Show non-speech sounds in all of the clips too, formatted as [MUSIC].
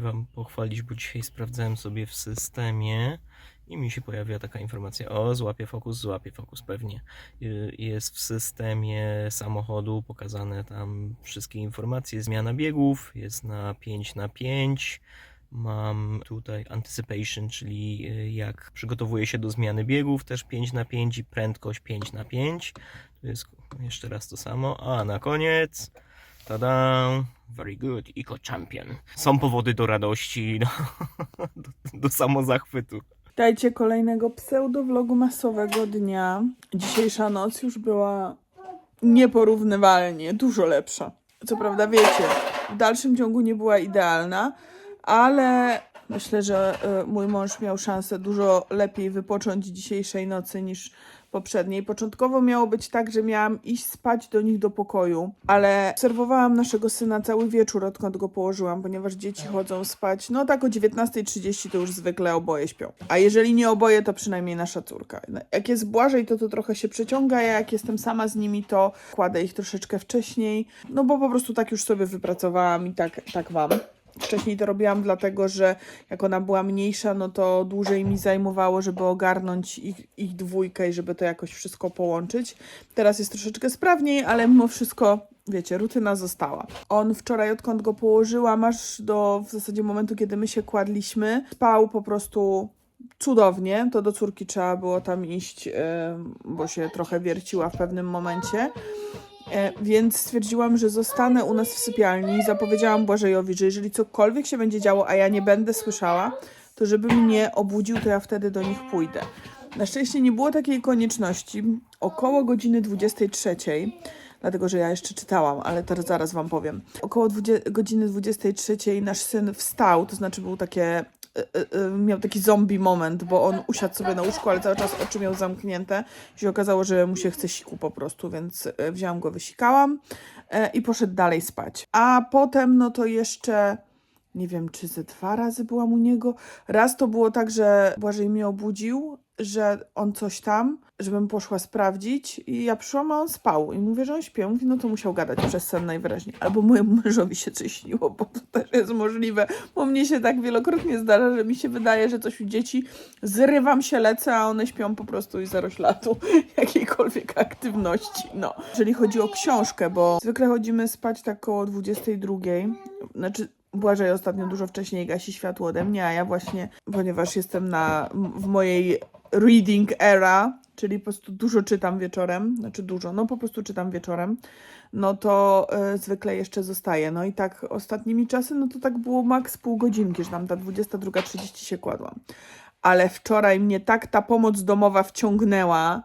Wam pochwalić, bo dzisiaj sprawdzałem sobie w systemie i mi się pojawia taka informacja, o złapie fokus, złapie fokus pewnie. Y, Jest w systemie samochodu pokazane tam wszystkie informacje, zmiana biegów, jest na 5 na 5. Mam tutaj anticipation, czyli y, jak przygotowuję się do zmiany biegów, też 5 na 5 i prędkość 5 na 5. Tu jest jeszcze raz to samo. A na koniec, tada, very good, Eco Champion. Są powody do radości, no, do, do samozachwytu. Dajcie kolejnego pseudo-vlogu masowego dnia. Dzisiejsza noc już była nieporównywalnie dużo lepsza. Co prawda wiecie, w dalszym ciągu nie była idealna, ale myślę, że y, mój mąż miał szansę dużo lepiej wypocząć dzisiejszej nocy niż poprzedniej. Początkowo miało być tak, że miałam iść spać do nich do pokoju, ale obserwowałam naszego syna cały wieczór, odkąd go położyłam, ponieważ dzieci chodzą spać, no tak o 19.30 to już zwykle oboje śpią. A jeżeli nie oboje, to przynajmniej nasza córka. No, Jak jest Błażej, to to trochę się przeciąga, ja jak jestem sama z nimi, to kładę ich troszeczkę wcześniej, no bo po prostu tak już sobie wypracowałam i tak, tak mam. Wcześniej to robiłam dlatego, że jak ona była mniejsza, no to dłużej mi zajmowało, żeby ogarnąć ich, ich dwójkę i żeby to jakoś wszystko połączyć. Teraz jest troszeczkę sprawniej, ale mimo wszystko, wiecie, rutyna została. On wczoraj, odkąd go położyłam, aż do w zasadzie momentu, kiedy my się kładliśmy, spał po prostu cudownie. To do córki trzeba było tam iść, bo się trochę wierciła w pewnym momencie. E, Więc stwierdziłam, że zostanę u nas w sypialni zapowiedziałam Błażejowi, że jeżeli cokolwiek się będzie działo, a ja nie będę słyszała, to żeby mnie obudził, to ja wtedy do nich pójdę. Na szczęście nie było takiej konieczności. Około godziny 23, dlatego że ja jeszcze czytałam, ale to zaraz wam powiem. Około 20, godziny 23 nasz syn wstał, to znaczy był takie miał taki zombie moment, bo on usiadł sobie na łóżku, ale cały czas oczy miał zamknięte i się okazało, że mu się chce siku po prostu, więc y, wzięłam go, wysikałam y, i poszedł dalej spać. A potem, no to jeszcze nie wiem, czy ze dwa razy byłam u niego. Raz to było tak, że Błażej mnie obudził, że on coś tam, żebym poszła sprawdzić i ja przyszłam, a on spał. I mówię, że on śpi. Mówi, no to musiał gadać przez sen najwyraźniej. Albo mojemu mężowi się coś śniło, bo to też jest możliwe. Bo mnie się tak wielokrotnie zdarza, że mi się wydaje, że coś u dzieci zrywam się, lecę, a one śpią po prostu i zero śladu [LAUGHS] jakiejkolwiek aktywności. No. Jeżeli chodzi o książkę, bo zwykle chodzimy spać tak koło 22. Znaczy, Błażej ostatnio dużo wcześniej gasi światło ode mnie, a ja właśnie, ponieważ jestem na, w mojej reading era, czyli po prostu dużo czytam wieczorem, znaczy dużo, no po prostu czytam wieczorem, no to y, zwykle jeszcze zostaję. No i tak ostatnimi czasy, no to tak było maks pół godzinki, że tam ta 22.30 się kładłam. Ale wczoraj mnie tak ta pomoc domowa wciągnęła,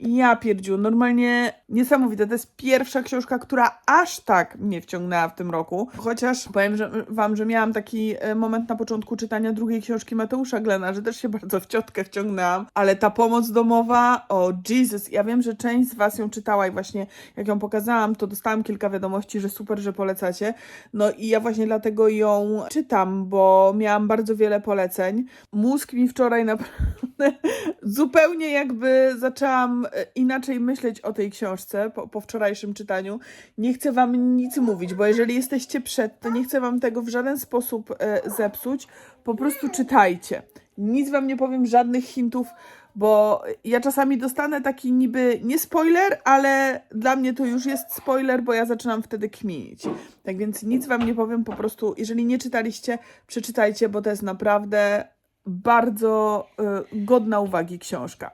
ja pierdziu, normalnie niesamowite. To jest pierwsza książka, która aż tak mnie wciągnęła w tym roku. Chociaż powiem że, wam, że miałam taki e, moment na początku czytania drugiej książki Mateusza Glena, że też się [LAUGHS] bardzo w ciotkę wciągnęłam. Ale ta pomoc domowa, o Jesus, ja wiem, że część z was ją czytała i właśnie jak ją pokazałam, to dostałam kilka wiadomości, że super, że polecacie. No i ja właśnie dlatego ją czytam, bo miałam bardzo wiele poleceń. Mózg mi wczoraj naprawdę [LAUGHS] zupełnie jakby zaczęłam inaczej myśleć o tej książce po, po wczorajszym czytaniu. Nie chcę wam nic mówić, bo jeżeli jesteście przed, to nie chcę wam tego w żaden sposób e, zepsuć. Po prostu czytajcie. Nic wam nie powiem, żadnych hintów, bo ja czasami dostanę taki niby nie spoiler, ale dla mnie to już jest spoiler, bo ja zaczynam wtedy kminić. Tak więc nic wam nie powiem, po prostu jeżeli nie czytaliście, przeczytajcie, bo to jest naprawdę bardzo y, godna uwagi książka.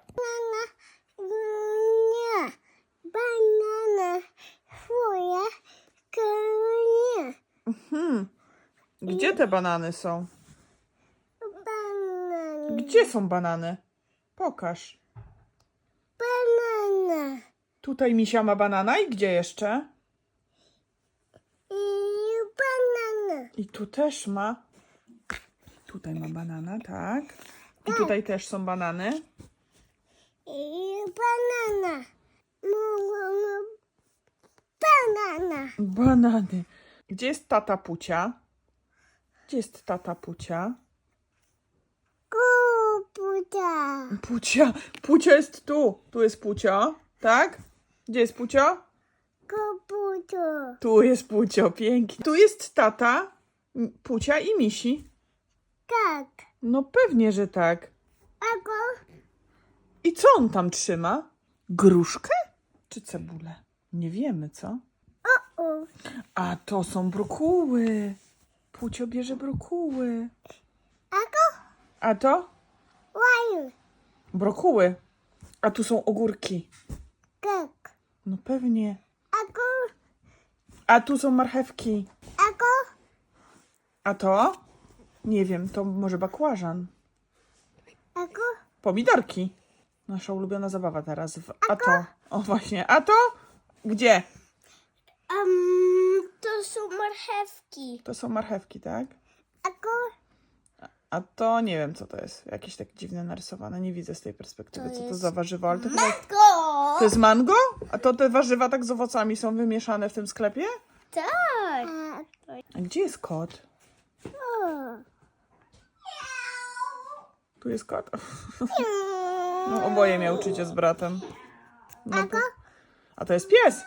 Banana, twoja, nie, Hmm. Gdzie te banany są? banana, Gdzie są banany? Pokaż. banana Tutaj misia ma banana i gdzie jeszcze? i banana, I tu też ma. Tutaj ma banana, tak. I tutaj też są banany. i banana, banana, Banany. Gdzie jest tata Pucia? Gdzie jest tata Pucia? kuputa, Pucia. Pucia jest tu. Tu jest Pucio, tak? Gdzie jest Pucio? kuputo, Tu jest Pucio, pięknie. Tu jest tata. Pucia i misi. Tak. No pewnie, że tak. A go? I co on tam trzyma? Gruszkę? Czy cebulę? Nie wiemy, co? O. A to są brokuły. Pucio bierze brokuły. A go? A to? Łaju. Brokuły. A tu są ogórki. Tak. No pewnie. A go? A tu są marchewki. A go? A to? Nie wiem, to może bakłażan. A go? Pomidorki. Nasza ulubiona zabawa teraz. W... A to? O właśnie. A to? Gdzie? Um, to są marchewki. To są marchewki, tak? A go? A to nie wiem, co to jest. Jakieś tak dziwne narysowane. Nie widzę z tej perspektywy, To co to jest za warzywo. Ale to, chyba... Go! to jest mango? A to te warzywa tak z owocami są wymieszane w tym sklepie? Tak. A gdzie jest kot? Tu jest kot. No, oboje miałczycie z bratem. No. A to jest pies!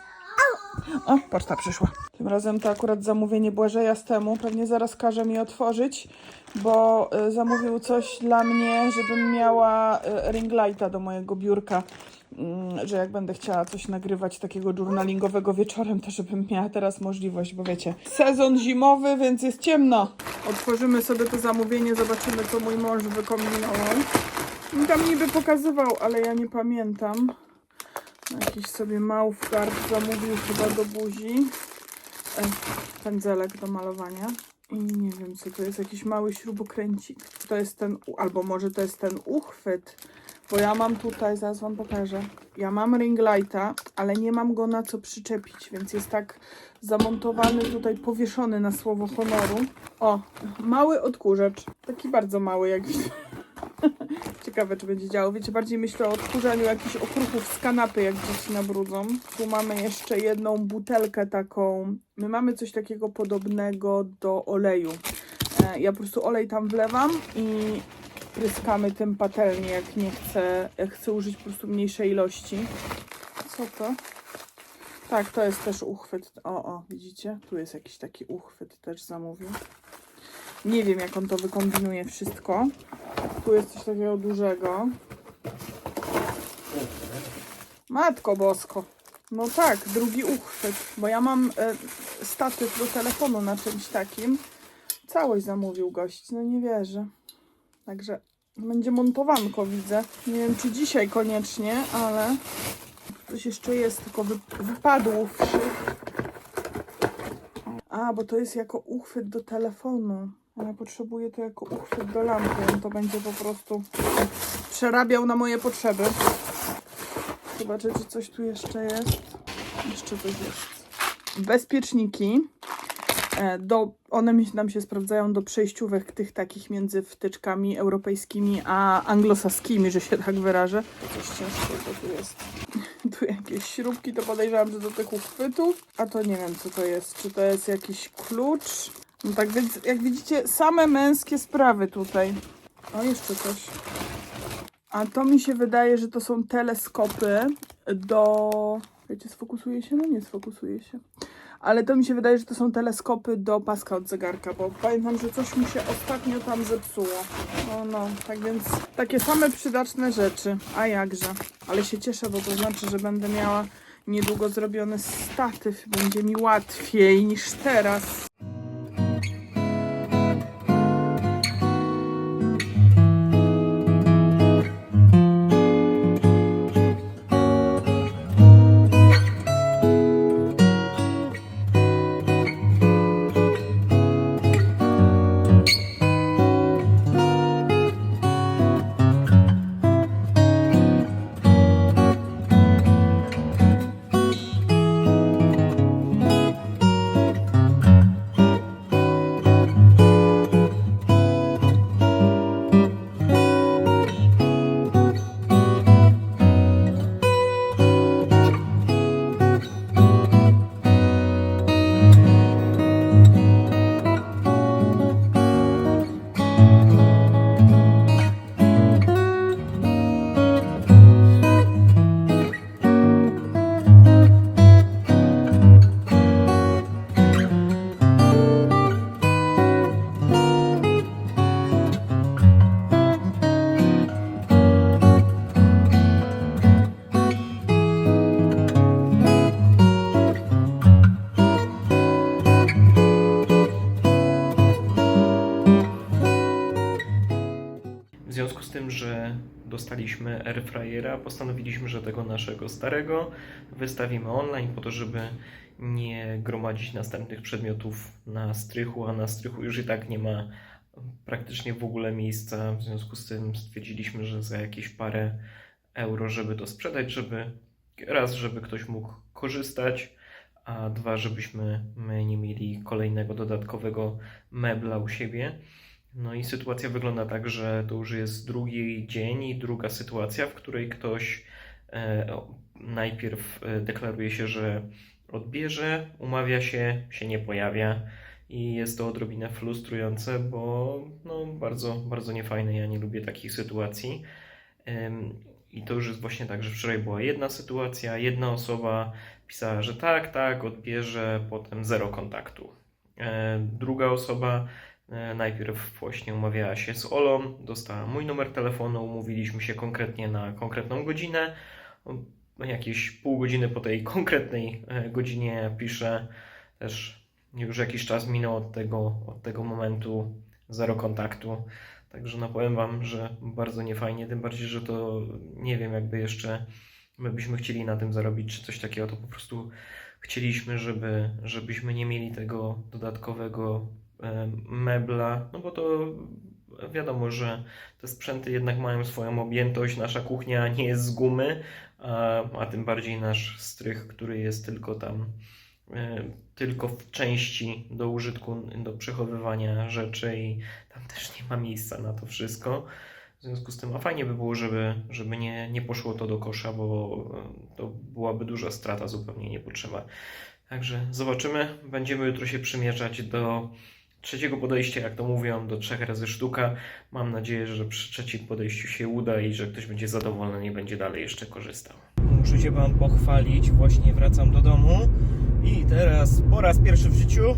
O, poczta przyszła. Tym razem to akurat zamówienie Błażeja z temu. Pewnie zaraz każe mi otworzyć, bo y, zamówił coś dla mnie, żebym miała y, ring lighta do mojego biurka. Mm, że jak będę chciała coś nagrywać takiego journalingowego wieczorem, to żebym miała teraz możliwość, bo wiecie, sezon zimowy, więc jest ciemno. Otworzymy sobie to zamówienie, zobaczymy, co mój mąż wykombinował. Tam niby pokazywał, ale ja nie pamiętam. Jakiś sobie małfgard zamówił chyba do buzi. E, pędzelek do malowania. I nie wiem, co to jest. Jakiś mały śrubokręcik. To jest ten, albo może to jest ten uchwyt. Bo ja mam tutaj, zaraz wam pokażę. Ja mam ring lighta, ale nie mam go na co przyczepić, więc jest tak zamontowany tutaj, powieszony na słowo honoru. O, mały odkurzacz. Taki bardzo mały, jak widzicie. Ciekawe, czy będzie działo. Wiecie, bardziej myślę o odkurzaniu jakichś okruchów z kanapy, jak dzieci nabrudzą. Tu mamy jeszcze jedną butelkę taką. My mamy coś takiego podobnego do oleju. E, Ja po prostu olej tam wlewam i pryskamy tym patelnię, jak nie chcę, jak chcę użyć po prostu mniejszej ilości. Co to? Tak, to jest też uchwyt. O, o, widzicie? Tu jest jakiś taki uchwyt, też zamówił. Nie wiem, jak on to wykombinuje wszystko. Tu jest coś takiego dużego. Matko bosko. No tak, drugi uchwyt, bo ja mam e, statyw do telefonu na czymś takim. Całość zamówił gość, no nie wierzę. Także będzie montowanko, widzę. Nie wiem, czy dzisiaj koniecznie, ale coś jeszcze jest, tylko wy, wypadło. A, bo to jest jako uchwyt do telefonu. A ja potrzebuję to jako uchwyt do lampy. On to będzie po prostu przerabiał na moje potrzeby. Zobaczę, czy coś tu jeszcze jest. Jeszcze coś jest. Bezpieczniki. E, Do, one nam się sprawdzają do przejściówek tych takich między wtyczkami europejskimi a anglosaskimi, że się tak wyrażę. Coś ciężkiego tu jest. [LAUGHS] Tu jakieś śrubki, to podejrzewam, że do tych uchwytów. A to nie wiem, co to jest. Czy to jest jakiś klucz? No tak więc, jak widzicie, same męskie sprawy tutaj. O, jeszcze coś. A to mi się wydaje, że to są teleskopy do. Wiecie, sfokusuje się? No nie sfokusuje się. Ale to mi się wydaje, że to są teleskopy do paska od zegarka, bo pamiętam, że coś mi się ostatnio tam zepsuło. No, no, tak więc takie same przydatne rzeczy. A jakże. Ale się cieszę, bo to znaczy, że będę miała niedługo zrobiony statyw. Będzie mi łatwiej niż teraz. Dostaliśmy airfryera, postanowiliśmy, że tego naszego starego wystawimy online po to, żeby nie gromadzić następnych przedmiotów na strychu, a na strychu już i tak nie ma praktycznie w ogóle miejsca. W związku z tym stwierdziliśmy, że za jakieś parę euro, żeby to sprzedać, żeby raz, żeby ktoś mógł korzystać, a dwa, żebyśmy my nie mieli kolejnego dodatkowego mebla u siebie. No i sytuacja wygląda tak, że to już jest drugi dzień i druga sytuacja, w której ktoś e, najpierw e, deklaruje się, że odbierze, umawia się, się nie pojawia i jest to odrobinę frustrujące, bo no, bardzo, bardzo niefajne. Ja nie lubię takich sytuacji. I to już jest właśnie tak, że wczoraj była jedna sytuacja, jedna osoba pisała, że tak, tak, odbierze, potem zero kontaktu. E, Druga osoba najpierw właśnie umawiała się z Olą, dostała mój numer telefonu, umówiliśmy się konkretnie na konkretną godzinę. O, Jakieś pół godziny po tej konkretnej e, godzinie piszę też już jakiś czas minął od tego, od tego momentu, zero kontaktu. Także no powiem Wam, że bardzo niefajnie, tym bardziej, że to nie wiem, jakby jeszcze my byśmy chcieli na tym zarobić, czy coś takiego, to po prostu chcieliśmy, żeby, żebyśmy nie mieli tego dodatkowego e, mebla, no bo to wiadomo, że te sprzęty jednak mają swoją objętość, nasza kuchnia nie jest z gumy, a, a tym bardziej nasz strych, który jest tylko tam e, tylko w części do użytku, do przechowywania rzeczy i tam też nie ma miejsca na to wszystko. W związku z tym, a fajnie by było, żeby, żeby nie, nie poszło to do kosza, bo e, to byłaby duża strata zupełnie niepotrzebna. Także zobaczymy. Będziemy jutro się przymierzać do trzeciego podejścia, jak to mówią, do trzech razy sztuka. Mam nadzieję, że przy trzecim podejściu się uda i że ktoś będzie zadowolony i będzie dalej jeszcze korzystał. Muszę się Wam pochwalić. Właśnie wracam do domu i teraz po raz pierwszy w życiu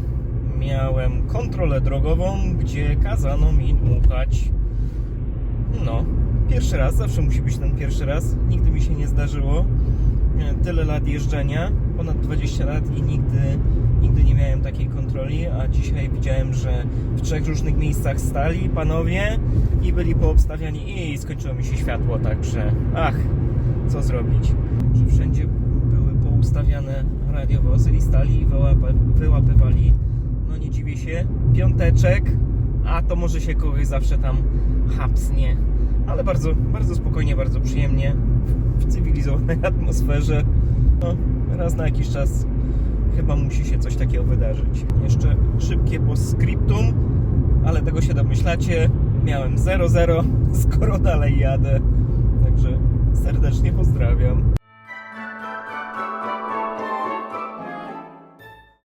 miałem kontrolę drogową, gdzie kazano mi dmuchać. No, pierwszy raz, zawsze musi być ten pierwszy raz. Nigdy mi się nie zdarzyło. Tyle lat jeżdżenia, ponad 20 lat i nigdy, nigdy nie miałem takiej kontroli, a dzisiaj widziałem, że w trzech różnych miejscach stali panowie i byli poobstawiani i skończyło mi się światło, także ach, co zrobić. Że wszędzie były poustawiane radiowozy i stali i wyłapy, wyłapywali. No nie dziwię się, piąteczek, a to może się kogoś zawsze tam hapsnie. Ale bardzo, bardzo spokojnie, bardzo przyjemnie, w cywilizowanej [LAUGHS] atmosferze. No, raz na jakiś czas chyba musi się coś takiego wydarzyć. Jeszcze szybkie postscriptum, ale tego się domyślacie. Miałem 0-0, [LAUGHS] skoro dalej jadę. Także serdecznie pozdrawiam.